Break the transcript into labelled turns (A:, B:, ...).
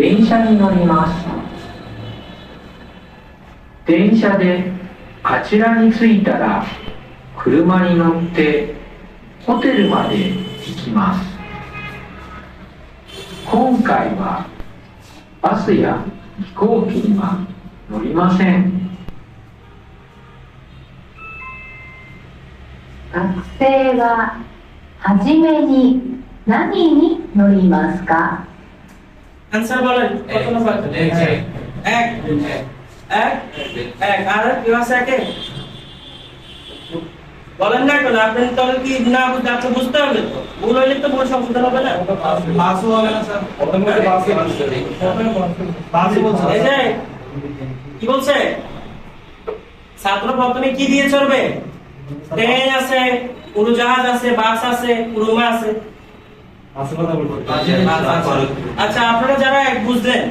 A: 電車に乗ります。電車であちらに着いたら車に乗ってホテルまで行きます。今回はバスや飛行機には乗りません。
B: 学生ははじめに何に乗りますか？
C: answer বলেন কত নম্বর এক এক এক। আর কেউ আছে একে? বলেন না কেন আপনি তাহলে কি না আপনি বুঝতে হবে তো। ভুল হইলে তো ভুল সংশোধন হবে না।
D: হবে না স্যার। বলছে
C: এই যে কি বলছে? ছাত্র প্রথমে কি দিয়ে চলবে? ট্রেন আছে উড়োজাহাজ আছে বাস আছে উড়োমা আছে। আচ্ছা আপনারা যারা এক বুঝলেন